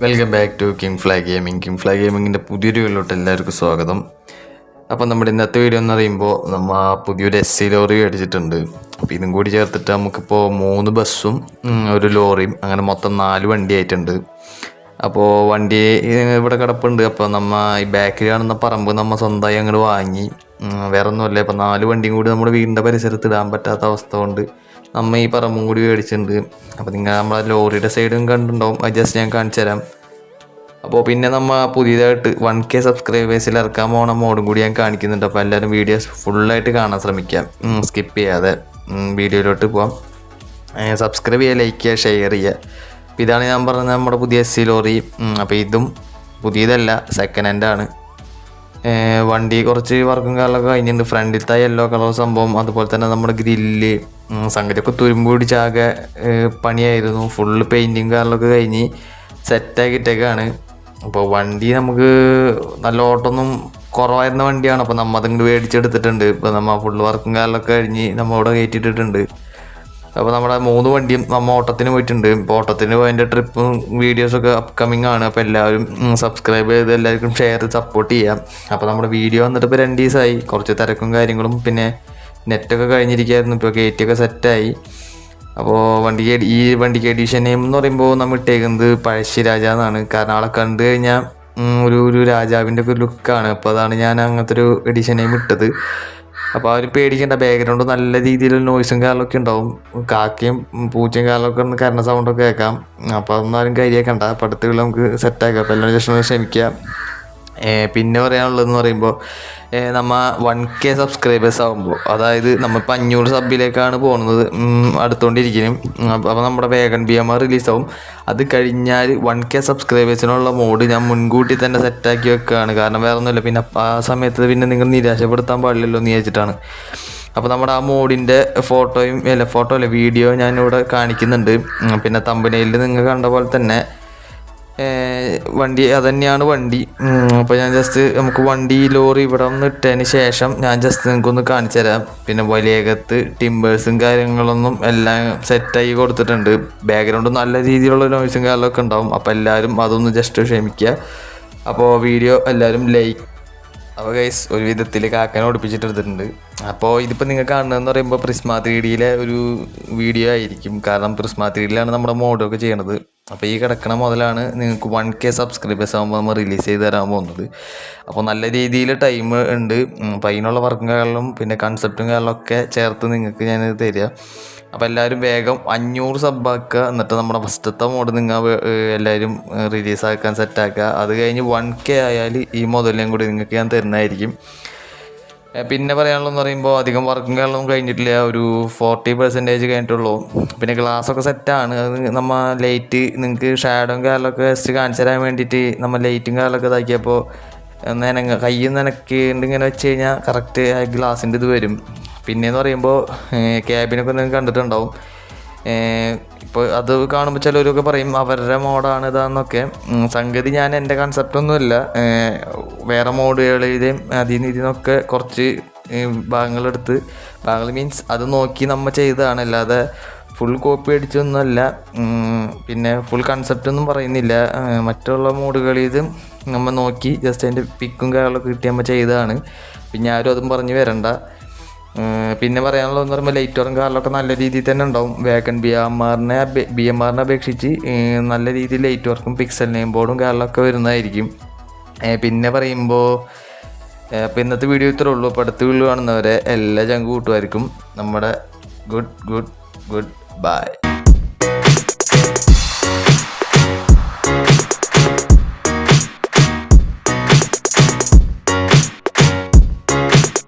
Welcome back to king fly gaming king fly ഗെയിമിങ്ങിന്റെ പുതിയൊരു വീട്ടിലോട്ട് എല്ലാവർക്കും സ്വാഗതം. അപ്പോൾ നമ്മുടെ ഇന്നത്തെ വീഡിയോ എന്ന് പറയുമ്പോൾ നമ്മൾ ആ പുതിയൊരു എസ് സി ലോറി മേടിച്ചിട്ടുണ്ട്. അപ്പോൾ ഇതും കൂടി ചേർത്തിട്ട് നമുക്കിപ്പോൾ മൂന്ന് ബസ്സും ഒരു ലോറിയും അങ്ങനെ മൊത്തം നാല് വണ്ടി ആയിട്ടുണ്ട്. അപ്പോൾ വണ്ടി ഇവിടെ കിടപ്പുണ്ട്. അപ്പോൾ നമ്മൾ ഈ ബാക്കിൽ കാണുന്ന പറമ്പ് നമ്മൾ സ്വന്തമായി അങ്ങോട്ട് വാങ്ങി. വേറെ ഒന്നുമല്ല ഇപ്പോൾ നാല് വണ്ടിയും കൂടി നമ്മുടെ വീടിന്റെ പരിസരത്ത് ഇടാൻ പറ്റാത്ത അവസ്ഥ കൊണ്ട് നമ്മൾ ഈ പറമ്പും കൂടി മേടിച്ചിട്ടുണ്ട്. അപ്പോൾ നിങ്ങൾ നമ്മളെ ലോറിയുടെ സൈഡും കണ്ടിട്ടുണ്ടാവും. അത് ജസ്റ്റ് ഞാൻ കാണിച്ചു തരാം അപ്പോൾ പിന്നെ നമ്മൾ പുതിയതായിട്ട് വൺ കെ സബ്സ്ക്രൈബേഴ്സിൽ ഇറക്കാൻ പോണ മോഡും കൂടി ഞാൻ കാണിക്കുന്നുണ്ട്. അപ്പോൾ എല്ലാവരും വീഡിയോസ് ഫുള്ളായിട്ട് കാണാൻ ശ്രമിക്കാം. സ്കിപ്പ് ചെയ്യാതെ. വീഡിയോയിലോട്ട് പോവാം. സബ്സ്ക്രൈബ് ചെയ്യുക ലൈക്ക് ചെയ്യുക ഷെയർ ചെയ്യുക. ഇതാണ് ഞാൻ പറഞ്ഞത് നമ്മുടെ പുതിയ എസ് സി ലോറി അപ്പോൾ ഇതും പുതിയതല്ല സെക്കൻഡ് ഹാൻഡ് ആണ്. വണ്ടി കുറച്ച് വർക്കും കാലൊക്കെ കഴിഞ്ഞിട്ടുണ്ട്. ഫ്രണ്ടിലത്തെ യെല്ലോ കളർ സംഭവം അതുപോലെ തന്നെ നമ്മുടെ ഗ്രില്ല്. സംഗതിയൊക്കെ തുരുമ്പ് പിടിച്ചാകെ പണിയായിരുന്നു. ഫുള്ള് പെയിന്റിങ് കാര്യങ്ങളൊക്കെ കഴിഞ്ഞ് സെറ്റാക്കിയിട്ടേക്കാണ് അപ്പോൾ വണ്ടി നമുക്ക് നല്ല ഓട്ടമൊന്നും കുറവായിരുന്ന വണ്ടിയാണ്. അപ്പോൾ നമ്മൾ അതിങ്ങോട്ട് മേടിച്ചെടുത്തിട്ടുണ്ട്. ഇപ്പോൾ നമ്മൾ ഫുൾ വർക്കും കാലൊക്കെ കഴിഞ്ഞ് നമ്മൾ അവിടെ കയറ്റിയിട്ടിട്ടുണ്ട്. അപ്പോൾ നമ്മുടെ മൂന്ന് വണ്ടിയും നമ്മൾ ഓട്ടത്തിന് പോയിട്ടുണ്ട്. ഇപ്പോൾ ഓട്ടത്തിന് പോയതിന്റെ ട്രിപ്പും വീഡിയോസൊക്കെ അപ്കമിങ് ആണ്. അപ്പോൾ എല്ലാവരും സബ്സ്ക്രൈബ് ചെയ്ത് എല്ലാവർക്കും ഷെയർ സപ്പോർട്ട് ചെയ്യാം. അപ്പോൾ നമ്മുടെ വീഡിയോ വന്നിട്ട് ഇപ്പോൾ രണ്ട് ദിവസമായി കുറച്ച് തിരക്കും കാര്യങ്ങളും. പിന്നെ നെറ്റൊക്കെ കഴിഞ്ഞിരിക്കുകയായിരുന്നു ഇപ്പോൾ കയറ്റിയൊക്കെ സെറ്റായി അപ്പോൾ വണ്ടിക്ക് ഈ വണ്ടിക്ക് എഡീഷൻ നെയിം എന്ന് പറയുമ്പോൾ നമ്മൾ ഇട്ടേക്കുന്നത് പഴശ്ശിരാജ എന്നാണ്. കാരണം ആളെ കണ്ടു കഴിഞ്ഞാൽ ഒരു ഒരു രാജാവിന്റെ ഒക്കെ ലുക്കാണ് അപ്പോൾ അതാണ് ഞാൻ അങ്ങനത്തെ ഒരു എഡീഷൻ നെയിം ഇട്ടത്. അപ്പോൾ അവർ പേടിക്കേണ്ട ബാക്ക്ഗ്രൗണ്ട് നല്ല രീതിയിലുള്ള നോയ്സും കാലമൊക്കെ ഉണ്ടാവും. കാക്കയും പൂച്ചയും കാലമൊക്കെ ഒന്ന് കരണ സൗണ്ടൊക്കെ കേൾക്കാം. അപ്പോൾ അതൊന്നും ആരും കരിയാക്കണ്ട അപ്പോൾ അടുത്തുള്ള നമുക്ക് സെറ്റാക്കാം അപ്പോൾ എല്ലാവരും ഏ, പിന്നെ പറയാനുള്ളതെന്ന് പറയുമ്പോൾ നമ്മൾ നമ്മ വൺ കെ സബ്സ്ക്രൈബേഴ്സ് ആകുമ്പോൾ അതായത് നമ്മളിപ്പോൾ അഞ്ഞൂറ് സബിലേക്കാണ് പോകുന്നത് അടുത്തുകൊണ്ടിരിക്കും അപ്പോൾ നമ്മുടെ വേഗൻ ബി എം ആർ റിലീസാവും അത് കഴിഞ്ഞാൽ വൺ കെ സബ്സ്ക്രൈബേഴ്സിനുള്ള മോഡ് ഞാൻ മുൻകൂട്ടി തന്നെ സെറ്റാക്കി വെക്കുകയാണ് കാരണം വേറെ ഒന്നുമില്ല പിന്നെ ആ സമയത്ത് പിന്നെ നിങ്ങൾ നിരാശപ്പെടുത്താൻ പാടില്ലല്ലോ എന്ന് വിചാരിച്ചിട്ടാണ്. അപ്പോൾ നമ്മുടെ ആ മോഡിന്റെ ഫോട്ടോയും അല്ല ഫോട്ടോ അല്ല വീഡിയോ ഞാനിവിടെ കാണിക്കുന്നുണ്ട്. പിന്നെ തമ്പനയിൽ നിങ്ങൾ കണ്ട പോലെ തന്നെ വണ്ടി അതന്നെയാണ് വണ്ടി. അപ്പോൾ ഞാൻ ജസ്റ്റ് നമുക്ക് വണ്ടി ലോറി ഇവിടെ ഒന്ന് ഇട്ടതിന് ശേഷം ഞാൻ ജസ്റ്റ് നിങ്ങൾക്കൊന്ന് കാണിച്ചു തരാം. പിന്നെ വലിയകത്ത് ടിമ്പേഴ്സും കാര്യങ്ങളൊന്നും എല്ലാം സെറ്റായി കൊടുത്തിട്ടുണ്ട്. ബാക്ക്ഗ്രൗണ്ട് നല്ല രീതിയിലുള്ള നോയ്സും കാര്യങ്ങളൊക്കെ ഉണ്ടാവും. അപ്പോൾ എല്ലാവരും അതൊന്ന് ജസ്റ്റ് ക്ഷമിക്കുക. അപ്പോൾ വീഡിയോ എല്ലാവരും ലൈക്ക് അപ്പോൾ ഗൈസ് ഒരു വിധത്തിൽ കാക്കനെ ഓടിപ്പിച്ചിട്ടെടുത്തിട്ടുണ്ട് അപ്പോൾ ഇതിപ്പോൾ നിങ്ങൾ കാണുന്നതെന്ന് പറയുമ്പോൾ പ്രിസ്മ ത്രീ ഡിയിലെ ഒരു വീഡിയോ ആയിരിക്കും. കാരണം പ്രിസ്മ ത്രീ ഡിയിലാണ് നമ്മുടെ മോഡൊക്കെ ചെയ്യണത്. അപ്പോൾ ഈ കിടക്കണ മുതലാണ് നിങ്ങൾക്ക് വൺ കെ സബ്സ്ക്രൈബേഴ്സ് ആകുമ്പോൾ നമ്മൾ റിലീസ് ചെയ്ത് തരാൻ പോകുന്നത്. അപ്പോൾ നല്ല രീതിയിൽ ടൈം ഉണ്ട്. അപ്പോൾ അതിനുള്ള വർക്കും കാര്യങ്ങളും പിന്നെ കൺസെപ്റ്റും കാര്യങ്ങളൊക്കെ ചേർത്ത് നിങ്ങൾക്ക് ഞാൻ തരിക. അപ്പോൾ എല്ലാവരും വേഗം അഞ്ഞൂറ് സബ്ബാക്കുക എന്നിട്ട് നമ്മുടെ ഫസ്റ്റത്തെ മോഡ് നിങ്ങൾ എല്ലാവരും റിലീസാക്കാൻ സെറ്റാക്കുക അത് കഴിഞ്ഞ് വൺ കെ ആയാൽ ഈ മുതലേയും കൂടി നിങ്ങൾക്ക് ഞാൻ തരുന്നതായിരിക്കും. പിന്നെ പറയാനുള്ളതെന്ന് പറയുമ്പോൾ അധികം വർക്കും കാര്യങ്ങളൊന്നും കഴിഞ്ഞിട്ടില്ല. ഒരു ഫോർട്ടി പെർസെന്റേജ് കഴിഞ്ഞിട്ടുള്ളൂ. പിന്നെ ഗ്ലാസ്സൊക്കെ സെറ്റാണ് അത് നമ്മൾ ലൈറ്റ് നിങ്ങൾക്ക് ഷാഡോ കാലൊക്കെ ജസ്റ്റ് കാണിച്ചു തരാൻ വേണ്ടിയിട്ട് നമ്മൾ ലൈറ്റും കാലൊക്കെ ഇതാക്കിയപ്പോൾ നനങ്ങ കയ്യിൽ നനക്കിണ്ട് ഇങ്ങനെ വെച്ച് കഴിഞ്ഞാൽ കറക്റ്റ് ഗ്ലാസിന്റെ ഇത് വരും. പിന്നെയെന്ന് പറയുമ്പോൾ ക്യാബിനൊക്കെ നിങ്ങൾ കണ്ടിട്ടുണ്ടാവും. ഇപ്പോൾ അത് കാണുമ്പോൾ ചിലരൊക്കെ പറയും അവരുടെ മോഡാണ് ഇതാന്നൊക്കെ. സംഗതി ഞാൻ എന്റെ കൺസെപ്റ്റൊന്നുമില്ല വേറെ മോഡുകളിലെയും അതിൽ നിന്ന് ഇതിനൊക്കെ കുറച്ച് ഭാഗങ്ങളെടുത്ത്. ഭാഗങ്ങൾ മീൻസ് അത് നോക്കി നമ്മൾ ചെയ്തതാണ്. അല്ലാതെ ഫുൾ കോപ്പി അടിച്ചൊന്നുമല്ല. പിന്നെ ഫുൾ കൺസെപ്റ്റ് ഒന്നും പറയുന്നില്ല. മറ്റുള്ള മോഡുകളിൽ നമ്മൾ നോക്കി ജസ്റ്റ് അതിന്റെ പിക്കും കാര്യങ്ങളൊക്കെ കിട്ടി നമ്മൾ ചെയ്തതാണ്. പിന്നെ ആരും അതും പറഞ്ഞ് വരണ്ട. പിന്നെ പറയാനുള്ളതെന്ന് പറയുമ്പോൾ ലൈറ്ററും കാറിലൊക്കെ നല്ല രീതിയിൽ തന്നെ ഉണ്ടാവും. വേഗൻ ബി എം ആറിനെ ബി എം ആറിനെ അപേക്ഷിച്ച് നല്ല രീതിയിൽ ലൈറ്റ് വർക്കും പിക്സൽ നെയിം ബോർഡും കാറിലൊക്കെ വരുന്നതായിരിക്കും. പിന്നെ പറയുമ്പോൾ അപ്പോൾ ഇന്നത്തെ വീഡിയോ ഇത്രേ ഉള്ളൂ. അപ്പോൾ അടുത്ത വീഡിയോ കാണുന്നവരെ എല്ലാ ചങ്ക് കൂട്ടുമായിരിക്കും. നമ്മുടെ ഗുഡ് ഗുഡ് ഗുഡ് ബൈ